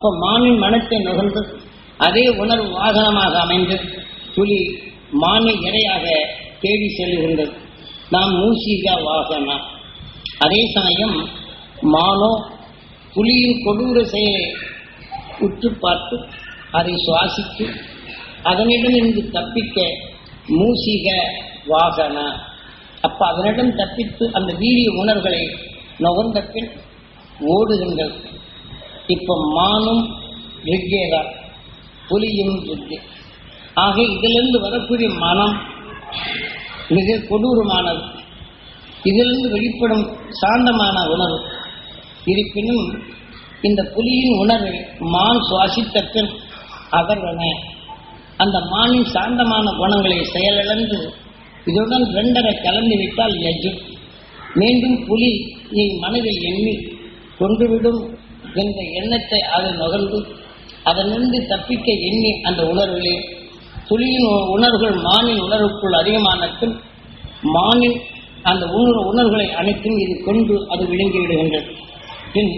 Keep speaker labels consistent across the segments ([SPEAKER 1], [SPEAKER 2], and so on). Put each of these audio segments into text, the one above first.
[SPEAKER 1] அப்போ மானின் மனத்தை நுகர்ந்து அதே உணர்வு வாகனமாக அமைந்து புலி மானை இரையாக தேடி செல்லுகின்றது நாம் மூசிகா வாகனா. அதே சமயம் மானோ புலியின் கொடூர செயலை உற்று பார்த்து அதை சுவாசித்து அதனிடமிருந்து தப்பிக்க மூசிக வாகன. அப்ப அதனிடம் தப்பித்து அந்த வீரிய உணர்வுகளை நுகர்ந்த பின் ஓடுகின்றது. இப்ப மானும் ரிக்கேதா புலியும் ரிக்கே ஆக இதிலிருந்து வரக்கூடிய மனம் மிக கொடூரமானது. இதிலிருந்து வெளிப்படும் சாந்தமான உணர்வு. இருப்பினும் இந்த புலியின் உணர்வை மான் சுவாசித்த பின் அகர்வன அந்த மானின் சாந்தமான குணங்களை செயலிழந்து இதுடன் ரெண்டரை கலந்து விட்டால் யஜு மீண்டும் புலி நீ மனதில் எண்ணி கொண்டுவிடும் என்ற எண்ணத்தை அதை நுகர்ந்து அதனிருந்து தப்பிக்க எண்ணி அந்த உணர்விலே புலியின் உணர்வுகள் மானின் உணர்வுக்குள் அதிகமான மானின் அந்த உணர்வு உணர்வுகளை அனைத்தும் இது கொண்டு அது விழுங்கி விடுகின்றது. பின்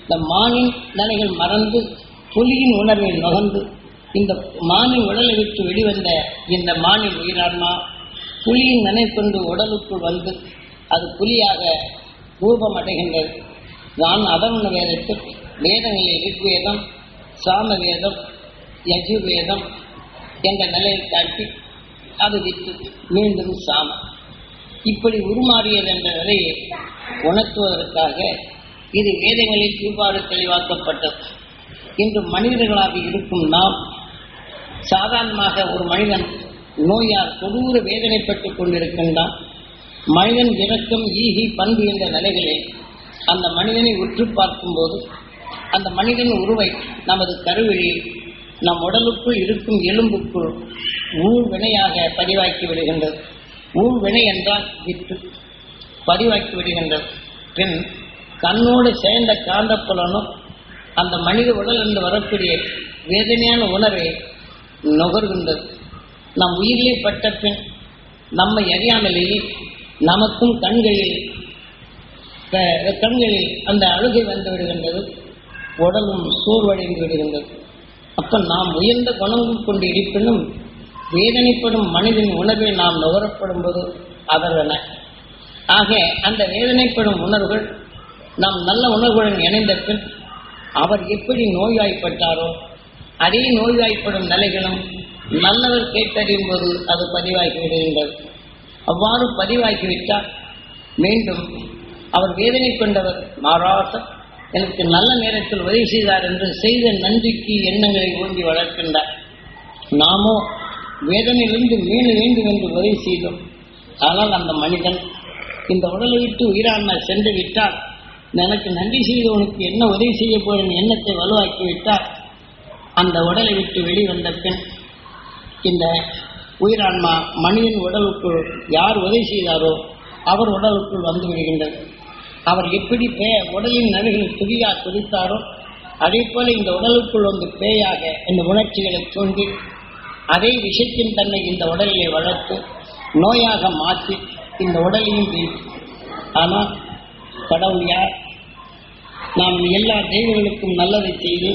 [SPEAKER 1] இந்த மானின் நிலைகள் மறந்து புலியின் உணர்வை நுகர்ந்து இந்த மானின் உடலை விட்டு வெளிவந்த இந்த மானின் உயிரான்மா புலியின் நினை உடலுக்குள் வந்து அது புலியாக ரூபம் அடைகின்றது நான் அதர்வண வேதத்தில் வேதங்களை ரிக்வேதம் சாம வேதம் யஜுர்வேதம் என்ற நிலையை காட்டி அது விட்டு மீண்டும் சாமம். இப்படி உருமாறியது என்ற நிலையை உணர்த்துவதற்காக இது வேதங்களில் இவ்வாறு தெளிவாக்கப்பட்டது. இன்று மனிதர்களாக இருக்கும் நாம் சாதாரணமாக ஒரு மனிதன் நோயால் கொடூர வேதனைப்பட்டுக் கொண்டிருக்கின்றான். மனிதன் இறக்கம் ஈகி பண்பு என்ற நிலைகளில் அந்த மனிதனை உற்று பார்க்கும்போது அந்த மனிதன் உருவை நமது கருவழியில் நம் உடலுக்குள் இருக்கும் எலும்புக்குள் ஊழ்வினையாக பதிவாக்கி விடுகின்றது. ஊழ்வினை என்றால் விற்று பதிவாக்கி விடுகின்றது. பின் கண்ணோடு சேர்ந்த காந்தப்புலனும் அந்த மனித உடல் என்று வரக்கூடிய வேதனையான உணர்வை நுகர்கின்றது. நம் உயிரிலே பட்ட பின் நம்மை அறியாமலேயே நமக்கும் கண்களில் கண்களில் அந்த அழுகை வந்து விடுகின்றது உடலும் சோர்வடைந்து விடுகின்றது. அப்ப நாம் உயர்ந்த குணங்கள் கொண்டு இருப்பினும் வேதனைப்படும் மனிதன் உணர்வை நாம் நுகரப்படும் போது அதர்வன ஆக அந்த வேதனைப்படும் உணர்வுகள் நாம் நல்ல உணர்வுடன் இணைந்த பின் அவர் எப்படி நோய்வாய்ப்பட்டாரோ அதே நோய்வாய்ப்படும் நிலைகளும் நல்லவர் கேட்டறியும் போது அது பதிவாகி விடுகின்றது. அவ்வாறு பதிவாகிவிட்டால் மீண்டும் அவர் வேதனை கொண்டவர். மாறாத எனக்கு நல்ல நேரத்தில் உதவி செய்தார் என்று செய்த நன்றிக்கு எண்ணங்களை ஊண்டி வளர்க்கின்றார். நாமோ வேதனையிலிருந்து மீள வேண்டும் என்று உதவி செய்தோம். ஆனால் அந்த மனிதன் இந்த உடலை விட்டு உயிரான்மை சென்று விட்டால் எனக்கு நன்றி செய்தவனுக்கு என்ன உதவி செய்ய போறேன் எண்ணத்தை வலுவாக்கி விட்டால் அந்த உடலை விட்டு வெளிவந்த பின் இந்த உயிரான்மா மனிதன் உடலுக்குள் யார் உதவி செய்தாரோ அவர் உடலுக்குள் வந்து விடுகின்றது. அவர் எப்படி பே உடலின் நடுவில் துதியா துதித்தாரோ அதே போல இந்த உடலுக்குள் வந்து பேயாக இந்த உணர்ச்சிகளை தூண்டி அதே விஷத்தின் தன்னை இந்த உடலிலே வளர்த்து நோயாக மாற்றி இந்த உடலையும் வீழ்த்தி. ஆனால் கடவுள் யார்? நாம் எல்லா தெய்வங்களுக்கும் நல்லதை செய்து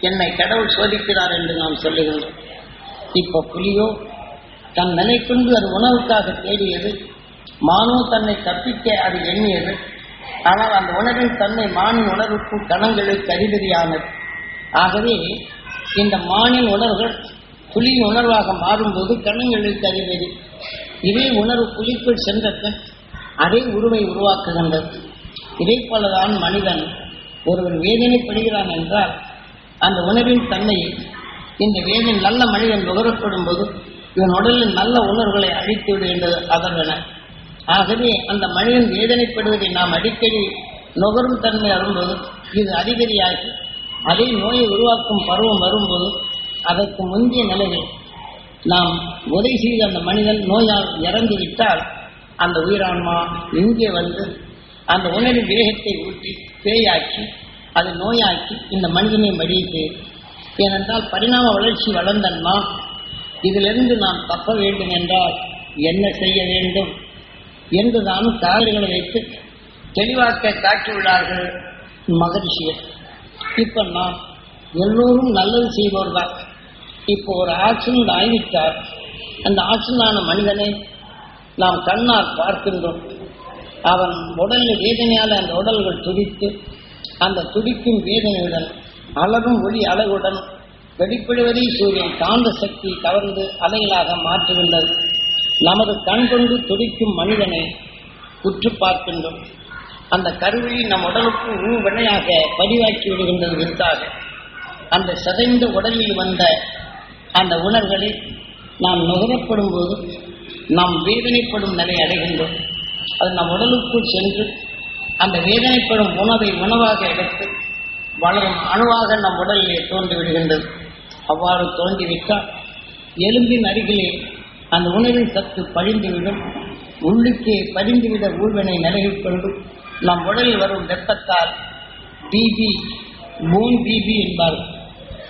[SPEAKER 1] என்னை கடவுள் சோதிக்கிறார் என்று நாம் சொல்லுகின்றோம் இப்ப புலியோ தன் நிலை கொண்டு அது உணவுக்காக தேடியது மானோ தன்னை தப்பிக்க அது எண்ணியது ஆனால் அந்த உணவின் தன்மை மானின் உணர்வுக்கும் கணங்களுக்கு அதிபதியானது ஆகவே இந்த மானின் உணர்வுகள் புலியின் உணர்வாக மாறும்போது கணங்களுக்கு அதிபதி இதே உணர்வு புலிக்குள் சென்ற பின் அதே உருவை உருவாக்குகின்றது. இதே போலதான் மனிதன் ஒருவன் வேதனைப்படுகிறான் என்றால் அந்த உணர்வின் தன்மையை இந்த வேதனை நல்ல மனிதன் நுகரப்படும் போது இவன் உடலில் நல்ல உணர்வுகளை அழித்து விடுகின்றது அதற்கென ஆகவே அந்த மனிதன் வேதனைப்படுவதை நாம் அடிக்கடி நுகரும் தன்மை வரும்போது இது அதிகரியாகி அதே நோயை உருவாக்கும் பருவம் வரும்போது அதற்கு முந்தைய நிலையில் நாம் உதவி செய்த அந்த மனிதன் நோயால் இறந்து விட்டால் அந்த உயிரான்மா இங்கே வந்து அந்த உணவின் வேகத்தை ஊற்றி பேயாக்கி அதை நோயாக்கி இந்த மனிதனை மடித்து ஏனென்றால் பரிணாம வளர்ச்சி வளர்ந்தன்மா இதிலிருந்து நாம் தப்ப வேண்டும் என்றால் என்ன செய்ய வேண்டும்? என்று தான் வைத்து தெளிவாக்க காட்டியுள்ளார்கள் மகரிஷியர். இப்ப நாம் எல்லோரும் நல்லது செய்வோர் தான் இப்போ ஒரு ஆக்சிடென்ட் ஆகிவிட்டார் அந்த ஆக்சிடென்டான மனிதனை நாம் கண்ணால் பார்க்கின்றோம். அவன் உடலில் வேதனையால் அந்த உடல்கள் துடித்து அந்த துடிக்கும் வேதனையுடன் அலரும் ஒளி அழகுடன் வெடிப்பிடுவதை சூரியன் காந்த சக்தி கவர்ந்து அலைகளாக மாற்றுகின்றது. நமது கண் கொண்டு துடிக்கும் மனிதனை உற்று பார்க்கின்றோம். அந்த கருவி நம் உடலுக்கு ஊவனையாக பதிவாக்கி விடுகின்றது விருத்தாக அந்த சிதைந்த உடலில் வந்த அந்த உணர்வுகளை நாம் நுகரப்படும் போது நாம் வேதனைப்படும் நிலை அடைகின்றோம். அது நம் உடலுக்குள் சென்று அந்த வேதனைப்படும் உணவை உணவாக எடுத்து வளரும் அணுவாக நம் உடலிலே தோன்றி விடுகின்றது அவ்வாறு தோன்றிவிட்டால் எலும்பின் அருகிலே அந்த உணவின் சத்து பழிந்துவிடும் உள்ளுக்கே பதிந்துவிட ஊழ்வினை நிலையில் கொண்டு நம் உடலில் வரும் வெப்பத்தால் பிபி மூன் பிபி என்பார்கள்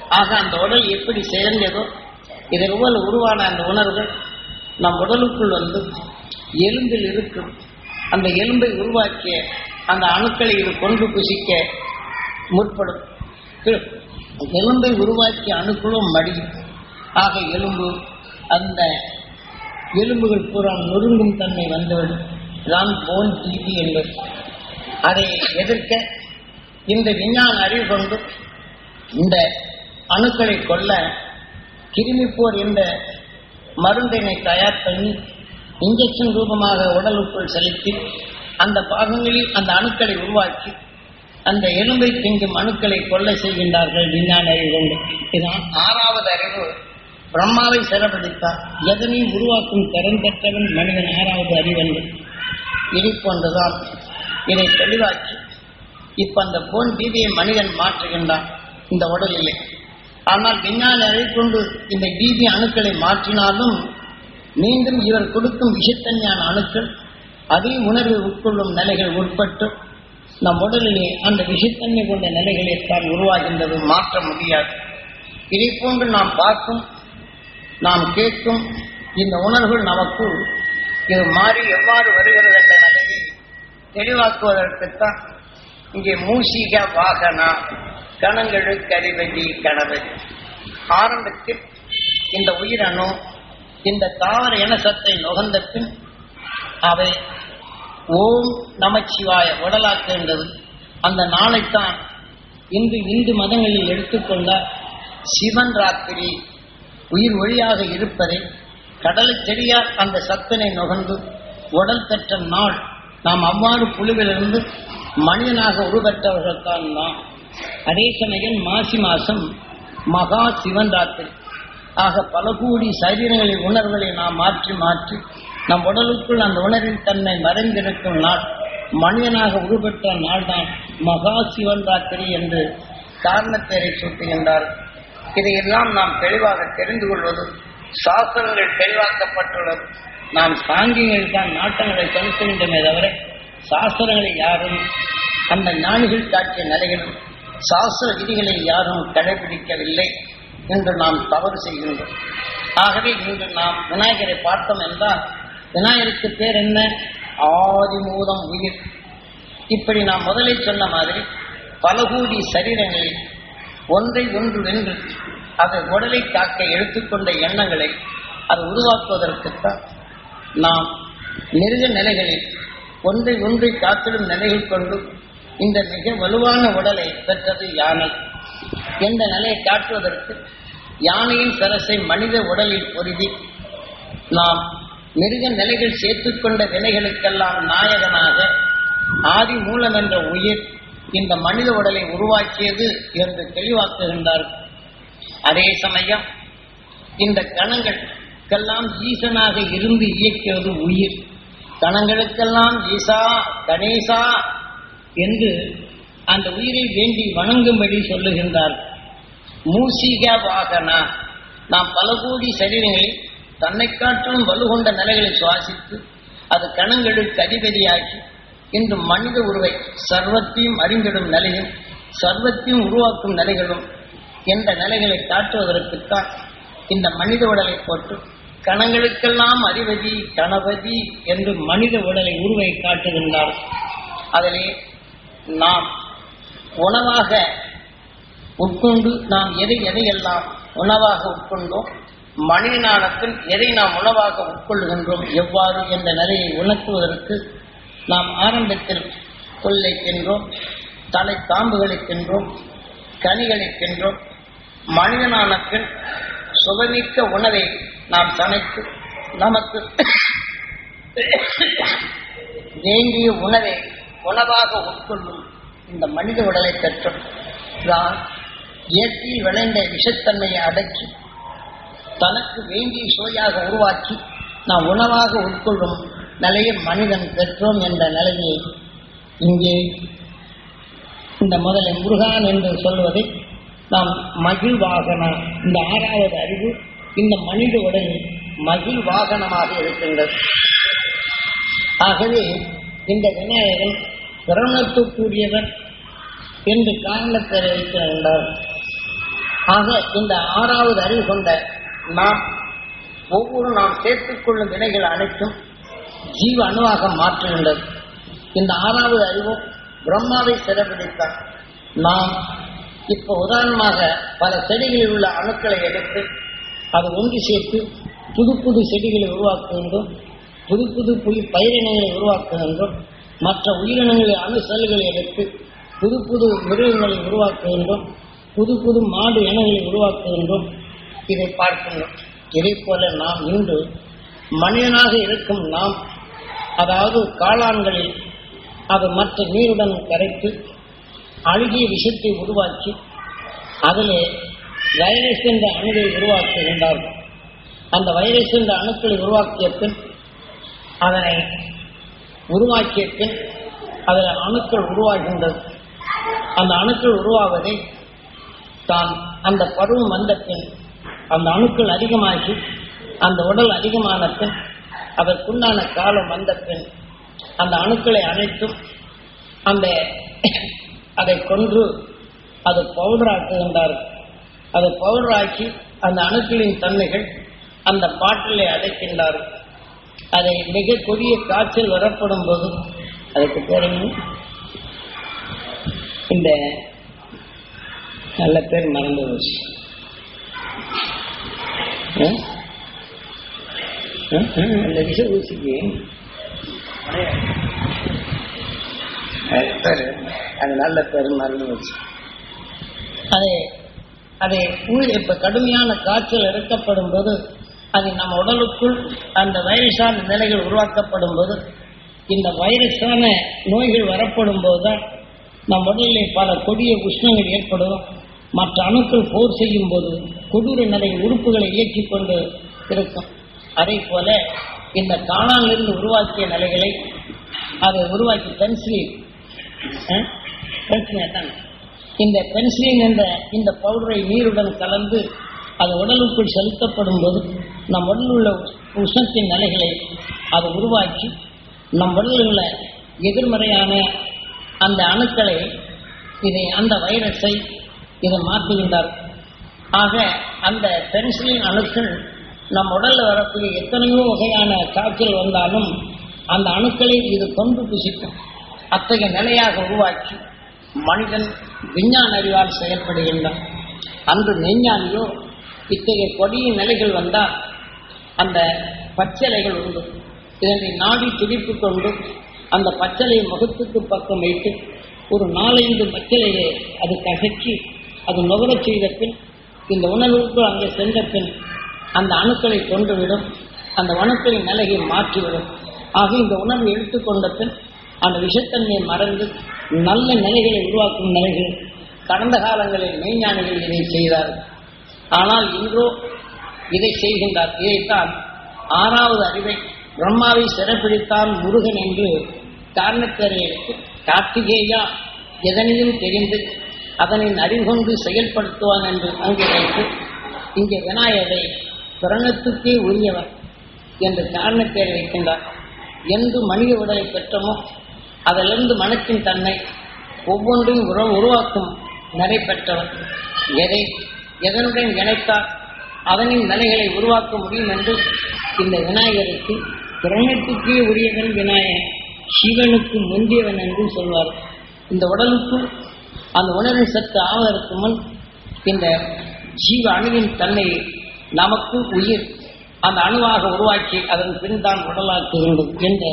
[SPEAKER 1] ஆக அந்த உடல் எப்படி சேர்ந்ததோ இதன் போல் உருவான அந்த உணர்வுகள் நம் உடலுக்குள் வந்து எலும்பில் இருக்கும். அந்த எலும்பை உருவாக்கிய அந்த அணுக்களை இது கொண்டு புசிக்க முற்படும். எலும்பை உருவாக்கிய அணுக்களும் மடியும். ஆக எலும்பு அந்த எலும்புகள் பூரா நொறுங்கும் தன்மை வந்துவிடும் தான் போன் டிபி என்பது. அதை எதிர்க்க இந்த விஞ்ஞான அறிவு கொண்டு இந்த அணுக்களை கொல்ல கிருமிப்போர் என்ற மருந்தினை தயார் பண்ணி இன்ஜெக்ஷன் ரூபமாக உடலுக்குள் செலுத்தி அந்த பாகங்களில் அந்த அணுக்களை உருவாக்கி அந்த எலும்பை திங்கும் அணுக்களை கொள்ளை செய்கின்றார்கள் விஞ்ஞான அறிவு கொண்டு. இதுதான் ஆறாவது அறிவு. பிரம்மாவை சிறப்பிடித்தார் எதனையும் உருவாக்கும் திறன் பெற்றவன் மனிதன் ஆறாவது அறிவன்று இதை போன்றுதான் இதை தெளிவாக்கி இப்ப அந்த போன் பீதியை மனிதன் மாற்றுகின்றான். இந்த உடலிலே. ஆனால் விஞ்ஞான அறை கொண்டு இந்த பீதி அணுக்களை மாற்றினாலும் மீண்டும் இவர் கொடுக்கும் விஷத்தன்மையான அணுக்கள் அதே உணர்வு உட்கொள்ளும் நிலைகள் உட்பட்டு நம் உடலிலே அந்த விஷத்தன்மை கொண்ட நிலைகளை தான் உருவாகின்றது. மாற்ற முடியாது. இதை போன்று நாம் பார்க்கும் நாம் கேட்கும் இந்த உணர்வுகள் நமக்கு இது மாறி எவ்வாறு வருகிறது என்ற நிலையை தெளிவாக்குவதற்குத்தான் இங்கே மூசிக வாகனா கணங்கெழு கரிவதி கனவு ஆரம்பத்தில் இந்த உயிரணு இந்த தாவர இனசத்தை நுகர்ந்த பின் அவை ஓம் நமச்சிவாய உடலாக்குகின்றது அந்த நாளைத்தான் இந்து இந்து மதங்களில் எடுத்துக்கொண்ட சிவன் ராத்திரி உயிர் ஒளியாக இருப்பதை கடலை செடியார் அந்த சத்தனை நுகர்ந்து உடல் பெற்ற நாள் நாம் அவ்வாறு புழுவிலிருந்து மனிதனாக உருவற்றவர்கள் தான் நாம். அதே சமயம் மாசி மாசம் மகா சிவன் ராத்திரி ஆக பல கோடி சரீரங்களின் உணர்வுகளை நாம் மாற்றி மாற்றி நம் உடலுக்குள் அந்த உணர்வின் தன்மை மறைந்திருக்கும் நாள் மனிதனாக உருவெற்ற நாள்தான் மகா சிவன் ராத்திரி என்று காரணத்தேரை சூட்டுகின்றார். இதையெல்லாம் நாம் தெளிவாக தெரிந்து கொள்வது சாஸ்திரங்கள் தெளிவாக்கப்பட்டுள்ளது. நாம் சாங்கியங்கள் தான் நாட்டங்களை செலுத்துகின்றமே தவிர சாஸ்திரங்களை யாரும் அந்த ஞானிகள் காட்டிய நிலைகளும் சாஸ்திர விதிகளை யாரும் கடைபிடிக்கவில்லை என்று நாம் தவறு செய்கின்றோம். ஆகவே இன்று நாம் விநாயகரை பார்த்தோம் என்றால் விநாயகருக்கு பேர் என்ன? ஆதிமூலம் உயிர். இப்படி நாம் முதலில் சொன்ன மாதிரி பல கோடி சரீரங்களில் ஒன்றை ஒன்று வென்று அது உடலை காக்க எடுத்துக்கொண்ட எண்ணங்களை அது உருவாக்குவதற்குத்தான் நாம் மிருக நிலைகளில் ஒன்றை ஒன்றை காத்திடும் நிலைகள் கொண்டு இந்த மிக வலுவான உடலை பெற்றது யானை. என்ற நிலையை காட்டுவதற்கு யானையின் சரசை மனித உடலில் பொருதி நாம் மிருக நிலைகள் சேர்த்துக்கொண்ட வினைகளுக்கெல்லாம் நாயகனாக ஆதி மூலம் என்ற உயிர் இந்த மனித உடலை உருவாக்கியது என்று தெளிவாக்குகின்றார். அதே சமயம் இந்த கணங்களுக்கெல்லாம் ஈசனாக இருந்து இயக்கியது உயிர். கணங்களுக்கெல்லாம் ஈசா கணேசா என்று அந்த உயிரை வேண்டி வணங்கும்படி சொல்லுகின்றார். மூசிக வாகனா நாம் பல கோடி சரீரங்களில் தன்னை காட்டிலும் வலுகொண்ட நிலைகளை சுவாசித்து அது கணங்களுக்கு அதிபதியாகி இன்று மனித உருவை சர்வத்தையும் அறிந்திடும் நிலையும் சர்வத்தையும் உருவாக்கும் நிலைகளும் என்ற நிலைகளை காட்டுவதற்குத்தான் இந்த மனித உடலை போட்டு கணங்களுக்கெல்லாம் அறிவதி கணபதி என்று மனித உடலை உருவை காட்டுகின்றார். அதிலே நாம் உணவாக உட்கொண்டு நாம் எதை எதையெல்லாம் உணவாக உட்கொண்டோம் மனிதனானத்தில் எதை நாம் உணவாக உட்கொள்கின்றோம் எவ்வாறு என்ற நிலையை உணர்த்துவதற்கு நாம் ஆரம்பத்தில் கொள்ளை தின்றோம் தலை காம்புகளை தின்றோம் கனிகளை தின்றோம் மனிதனானத்தில் சுகமிக்க உணவை நாம் சமைத்து நமக்கு வேண்டிய உணவை உணவாக உட்கொள்ளும் இந்த மனித உடலை பெற்றோம். தான் இயற்கையில் விளைந்த விஷத்தன்மையை அடக்கி தனக்கு வேண்டிய சுவையாக உருவாக்கி நாம் உணவாக உட்கொள்ளும் நிலையை மனிதன் பெற்றோம் என்ற நிலையை இங்கே இந்த முதலை முருகான் என்று சொல்வதை நாம் மகிழ்வாகன இந்த ஆறாவது அறிவு இந்த மனித உடனே மகிழ் வாகனமாக இருக்கின்றது. ஆகவே இந்த விநாயகன் பிரணத்துக்குரியவன் என்று காரணத்தை வைத்திருந்தார் ஆக இந்த ஆறாவது அறிவு கொண்ட நாம் ஒவ்வொரு நாம் சேர்த்துக்கொள்ளும் வினைகள் அனைத்தும் ஜீவ அணுவாக மாற்றுகின்றது. இந்த ஆறாவது அறிவும் பிரம்மாவை சிறப்பிடித்தார் நாம் இப்போ உதாரணமாக பல செடிகளில் உள்ள அணுக்களை எடுத்து அதை ஒன்று சேர்த்து புது புது செடிகளை உருவாக்குகின்றோம் புது புது புது பயிரினங்களை உருவாக்குகின்றோம் மற்ற உயிரினங்களை அணு செல்களை எடுத்து புது புது மிருகங்களை உருவாக்குகின்றோம் புது புது மாடு இனங்களை உருவாக்குகின்றோம் இதை பார்க்கின்றோம். இதை போல நாம் இன்று மனிதனாக இருக்கும் நாம் அதாவது காளான்களில் அது மற்ற நீருடன் கரைத்து அழுகிய விஷத்தை உருவாக்கி அதிலே வைரஸ் என்ற அணுவை உருவாக்குகின்றார்கள் அந்த வைரஸ் என்ற அணுக்களை உருவாக்கிய பின் அதனை உருவாக்கிய பின் அதில் அணுக்கள் உருவாகின்றது. அந்த அணுக்கள் உருவாவதை தான் அந்த பருவம் வந்த பின் அந்த அணுக்கள் அதிகமாகி அந்த உடல் அதிகமான பின் அதற்குண்டான காலம் வந்த பின் அந்த அணுக்களை அனைத்தும் அந்த அதை கொன்று அது பவுடர் ஆக்குகின்றார்கள் அதை பவுடர் ஆக்கி அந்த அணுக்களின் தன்மைகள் அந்த பாட்டிலை அடைக்கின்றார்கள் அதை மிக கொடிய காய்ச்சல் வரப்படும் போது அதுக்கு பேர் இந்த நல்ல பேர் மறந்து போச்சு. ஆ? அந்த விஷ ஊசிக்கு அது அது நல்ல பேர் மருந்து அதே அதே அதை உயிர் இப்ப கடுமையான காய்ச்சல் இறக்கப்படும் போது அது நம்ம உடலுக்குள் அந்த வைரஸான நிலைகள் உருவாக்கப்படும் போது இந்த வைரஸான நோய்கள் வரப்படும் போதுதான் நம் உடலில் பல கொடிய உஷ்ணங்கள் ஏற்படும். மற்ற அணுக்கள் போர் செய்யும் போது கொடூர நிலை உறுப்புகளை இயக்கிக் கொண்டு இருக்கும். அதே போல இந்த காணாலிருந்து உருவாக்கிய நிலைகளை அதை உருவாக்கி பென்சிலின் பென்சிலின் தான். இந்த பென்சிலின் என்ற இந்த பவுடரை நீருடன் கலந்து அது உடலுக்குள் செலுத்தப்படும் போது நம் உடலில் உள்ள உஷ்ணத்தின் நிலைகளை அது உருவாக்கி நம் உடலில் உள்ள எதிர்மறையான அந்த அணுக்களை இதை அந்த வைரஸை இதை மாற்றுகின்றார். ஆக அந்த பென்சிலின் அணுக்கள் நம் உடலில் வரக்கூடிய எத்தனையோ வகையான காய்ச்சல் வந்தாலும் அந்த அணுக்களை இது கொண்டு புசிக்கும். அத்தகைய நிலையாக உருவாக்கி மனிதன் விஞ்ஞான அறிவால் செயல்படுகின்றான். அன்று மெய்ஞானியோ இத்தகைய கொடிய நிலைகள் வந்தால் அந்த பச்சலைகள் உண்டு. இதனை நாடி துடிப்பு கொண்டு அந்த பச்சலை முகத்துக்கு பக்கம் வைத்து ஒரு நாலைந்து பச்சலையை அது கசக்கி அது நுகரச் செய்த பின் இந்த உணர்வுக்கு அங்கே சென்ற பின் அந்த அணுக்களை கொன்றுவிடும் அந்த அணுக்களின் நிலையை மாற்றிவிடும். ஆக இந்த உணர்வு எடுத்துக்கொண்ட பின் அந்த விஷத்தன்மையை மறந்து நல்ல நிலைகளை உருவாக்கும் நிலைகள் கடந்த காலங்களில் மெய்ஞானிகள் இதை செய்தார்கள். ஆனால் இன்றோ இதை செய்கின்றார். இதைத்தான் ஆறாவது அறிவை பிரம்மாவை சிறப்பிடித்தான் முருகன் என்று காரணக்கரை எடுத்து கார்த்திகேயா எதனையும் தெரிந்து அதனின் அறிவுகொண்டு செயல்படுத்துவான் என்று அங்கே வைத்து இங்கே விநாயகரை பிரணத்துக்கே உரியவன் என்ற காரணப்பேர் வைக்கின்றார். எந்த மனித உடலை பெற்றமோ அதிலிருந்து மனத்தின் தன்மை ஒவ்வொன்றையும் உரு உருவாக்கும் நிலை பெற்றவன் எதை எதனுடன் இணைத்தால் அதனின் நிலைகளை உருவாக்க முடியும் என்று இந்த விநாயகருக்கு பிரணத்துக்கே உரியவன் விநாயகன். சிவனுக்கு முந்தியவன் என்று சொல்வார். இந்த உடலுக்குள் அந்த உணர்வின் சத்து ஆவதற்கு முன் இந்த ஜீவ அணுவின் தன்மை நமக்கு உயிர். அந்த அணுவாக உருவாக்கி அதன் பின் தான் உடலாக்குகின்றது என்ற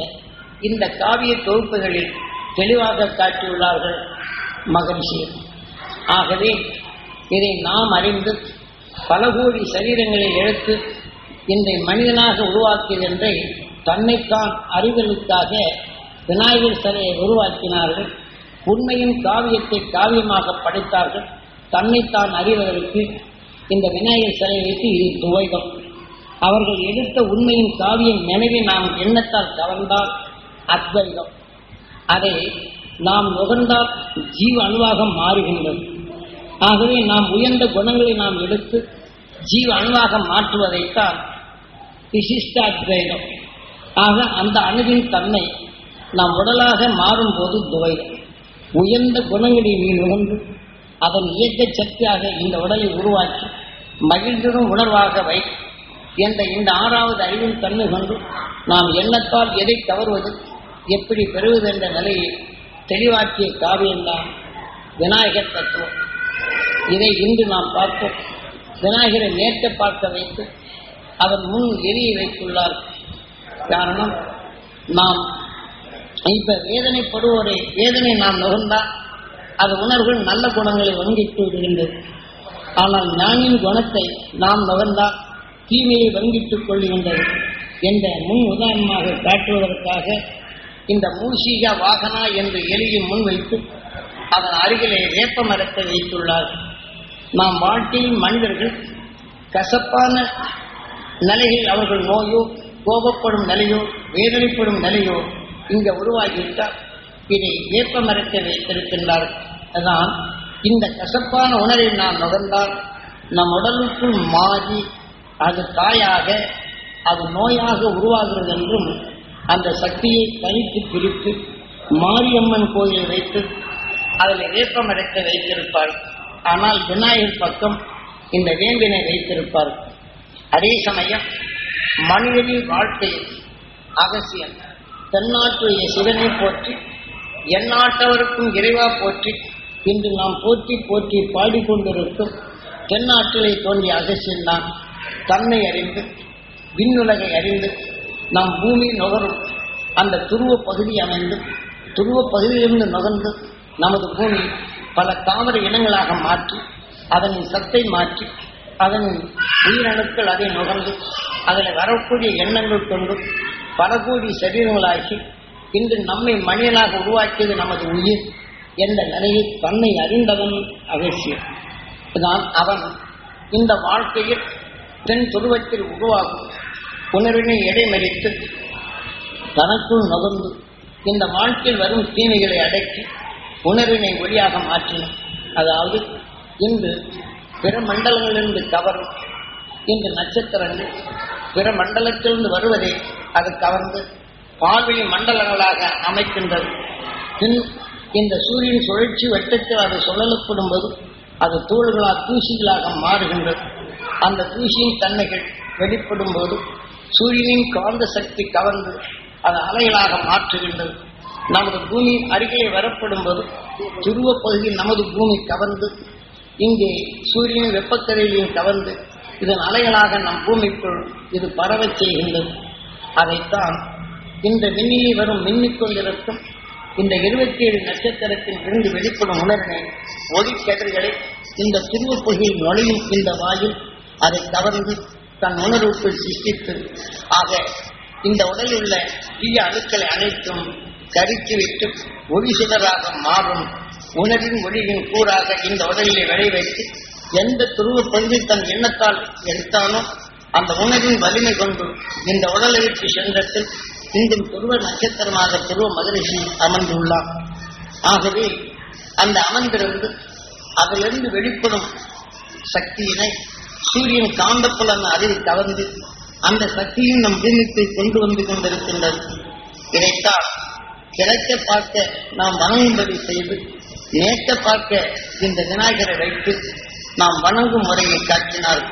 [SPEAKER 1] இந்த காவிய தொகுப்புகளில் தெளிவாக காட்டியுள்ளார்கள் மகரிஷி. ஆகவே இதை நாம் அறிந்து பல கோடி சரீரங்களை எடுத்து இந்த மனிதனாக உருவாக்கியதென்றை தன்னைத்தான் அறிவலுக்காக விநாயகர் சிலையை உருவாக்கினார்கள். உண்மையின் காவியத்தை காவியமாக படைத்தார்கள். தன்னைத்தான் அறிவதற்கு இந்த விநாயகர் சிலையை வைத்து இது துவைதம் அவர்கள் எடுத்த உண்மையின் காவியம் நினைவை நாம் எண்ணத்தால் கவர்ந்தால் அத்வைதம். அதை நாம் நுகர்ந்தால் ஜீவ அணுவாக மாறுகின்றது. ஆகவே நாம் உயர்ந்த குணங்களை நாம் எடுத்து ஜீவ அணுவாக மாற்றுவதைத்தான் விசிஷ்ட அத்வைதம் ஆக அந்த அணுவின் தன்மை நாம் உடலாக மாறும்போது துவைதம். உயர்ந்த குணங்களை நீ நுகர்ந்து அதன் இயக்க சக்தியாக இந்த உடலை உருவாக்கி மகிழ்ந்திடும் உணர்வாக வை என்ற இந்த ஆறாவது அறிவின் தன்மை கொண்டு நாம் எண்ணத்தால் எதை தவறுவது எப்படி பெறுவது என்ற நிலையை தெளிவாக்கிய காவியம்தான் விநாயகர் தத்துவம். இதை இன்று நாம் பார்த்தோம் விநாயகரை நேற்று பார்க்க வைத்து அதன் முன் எரியை வைத்துள்ளார். காரணம் நாம் இப்ப வேதனைப்படுவோரை வேதனை நாம் நுகர்ந்தால் அது உணர்வுகள் நல்ல குணங்களை வங்கிட்டு விடுகின்றது ஆனால் ஞானியின் குணத்தை நாம் நகர்ந்தால் தீமையை வங்கிட்டுக் கொள்கின்றது என்ற முன் உதாரணமாக காட்டுவதற்காக இந்த மூஷிக வாகனா என்று எளிய முன்வைத்து அதன் அருகிலே வேப்ப மரத்தை வைத்துள்ளார். நாம் வாழ்க்கையில் மனிதர்கள் கசப்பான நிலையில் அவர்கள் நோயோ கோபப்படும் நிலையோ வேதனைப்படும் நிலையோ இங்க உருவாகிவிட்டால் இதை வேப்ப மரத்தை வைத்திருக்கின்றார் அதான் இந்த கசப்பான உணரை நாம் நுகர்ந்தால் நம் உடலுக்குள் மாறி அது தாயாக அது நோயாக உருவாகிறது என்றும் அந்த சக்தியை தனித்து பிரித்து மாரியம்மன் கோயிலை வைத்து அதில் வேப்ப மரத்தை வைத்திருப்பார் ஆனால் விநாயகர் பக்கம் இந்த வேம்பினை வைத்திருப்பார். அதே சமயம் மனிதனின் வாழ்க்கையில் அகசியம் தென்னாட்டுடைய சிவனை போற்றி எந்நாட்டவருக்கும் இறைவா போற்றி இன்று நாம் போற்றி போற்றி பாடிக்கொண்டிருக்கும் தென்னாட்டிலே தோன்றிய அகசியம்தான் தன்னை அறிந்து விண்ணுலகை அறிந்து நாம் பூமி நுகரும் அந்த துருவ பகுதி அமைந்து துருவ பகுதியிலிருந்து நுகர்ந்து நமது பூமி பல தாவர இனங்களாக மாற்றி அதனின் சத்தை மாற்றி அதன் உயிரணுக்கள் அதை நுகர்ந்து அதில் வரக்கூடிய எண்ணங்கள் கொண்டு பல கோடி சரீரங்களாகி இன்று நம்மை மனிதனாக உருவாக்கியது நமது உயிர். என்ற நிலையில் தன்னை அறிந்தவன் அவசியம் தான் அவன் இந்த வாழ்க்கையில் தென் துருவத்தில் உருவாகும் உணர்வினை இடைமறித்து தனக்குள் நகர்ந்து இந்த வாழ்க்கையில் வரும் தீமைகளை அடக்கி உணர்வினை ஒளியாக மாற்றினான். அதாவது இன்று பிற மண்டலங்களிலிருந்து கவரும் இன்று நட்சத்திரங்கள் பிற மண்டலத்திலிருந்து வருவதை அது கவர்ந்து பார்வையின் மண்டலங்களாக அமைக்கின்றது. பின் இந்த சூரியன் சுழற்சி வெட்டத்தில் அது சுழலப்படும் போது அது தூள்களாக தூசிகளாக மாறுகின்றது. அந்த தூசியின் தன்மைகள் வெளிப்படும் போது சூரியனின் காந்த சக்தி கவர்ந்து அது அலைகளாக மாற்றுகின்றது. நமது பூமி அருகே வரப்படும் போது துருவ பகுதியில் நமது பூமி கவர்ந்து இங்கே சூரியனின் வெப்பக்கரையிலையும் கவர்ந்து இதன் அலைகளாக நம் பூமிக்குள் இது பரவச் செய்கின்றது. அதைத்தான் இந்த விண்ணிலே வரும் மின்னிக்கொண்டிருக்கும் இந்த இருபத்தி ஏழு நட்சத்திரத்தில் இருந்து வெளிப்படும் உணர்வினை ஒளிக்கதிர்களை இந்த துருவ பகுதியில் நுழையும் இந்த வாயில் அதை கவர்ந்து தன் உணர்வுக்குள் சிஷ்டித்து ஆக இந்த உடலில் உள்ள தீய அணுக்களை அனைத்தும் கருக்கி விட்டு ஒளி சுடராக மாறும் உணர்வின் ஒளியின் கூறாக இந்த உடலிலே விளை வைத்து எந்த துருவ பகுதி தன் எண்ணத்தால் எடுத்தானோ அந்த உணர்வின் வலிமை கொண்டு இந்த உடலை விட்டு சென்றத்தில் இன்றும் துருவ நட்சத்திரமாக துருவ மகரிஷி அமர்ந்துள்ளார். ஆகவே அந்த அமர்ந்திருந்து அதிலிருந்து வெளிப்படும் சக்தியினை சூரியன் காந்தப்புலன் அதில் கவர்ந்து அந்த சக்தியும் நம் பூமிக்கு கொண்டு வந்து கொண்டிருக்கின்றது. இதைத்தான் கிடைக்க பார்க்க நாம் வணங்கும்படி செய்து நேற்ற பார்க்க இந்த விநாயகரை வைத்து நாம் வணங்கும் முறையை காட்டினார்.